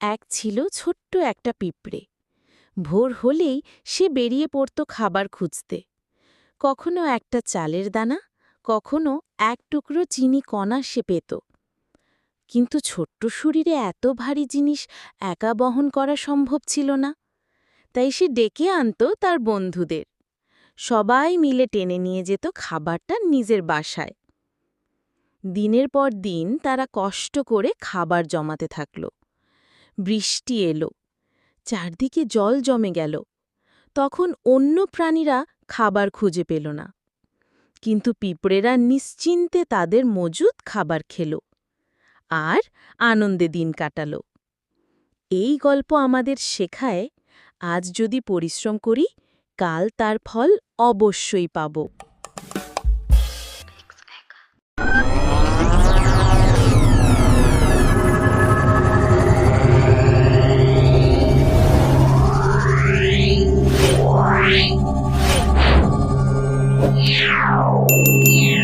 এক ছিল ছোট্ট একটা পিঁপড়ে। ভোর হলেই সে বেরিয়ে পড়ত খাবার খুঁজতে। কখনো একটা চালের দানা, কখনো এক টুকরো চিনি কণা সে পেত। কিন্তু ছোট্ট শরীরে এত ভারী জিনিস একা বহন করা সম্ভব ছিল না। তাই সে ডেকে আনত তার বন্ধুদের। সবাই মিলে টেনে নিয়ে যেত খাবারটা নিজের বাসায়। দিনের পর দিন তারা কষ্ট করে খাবার জমাতে থাকল। বৃষ্টি এলো। চারদিকে জল জমে গেল। তখন অন্য প্রাণীরা খাবার খুঁজে পেল না। কিন্তু পিঁপড়েরা নিশ্চিন্তে তাদের মজুদ খাবার খেল আর আনন্দে দিন কাটাল। এই গল্প আমাদের শেখায়, আজ যদি পরিশ্রম করি, কাল তার ফল অবশ্যই পাব। Meow. Meow.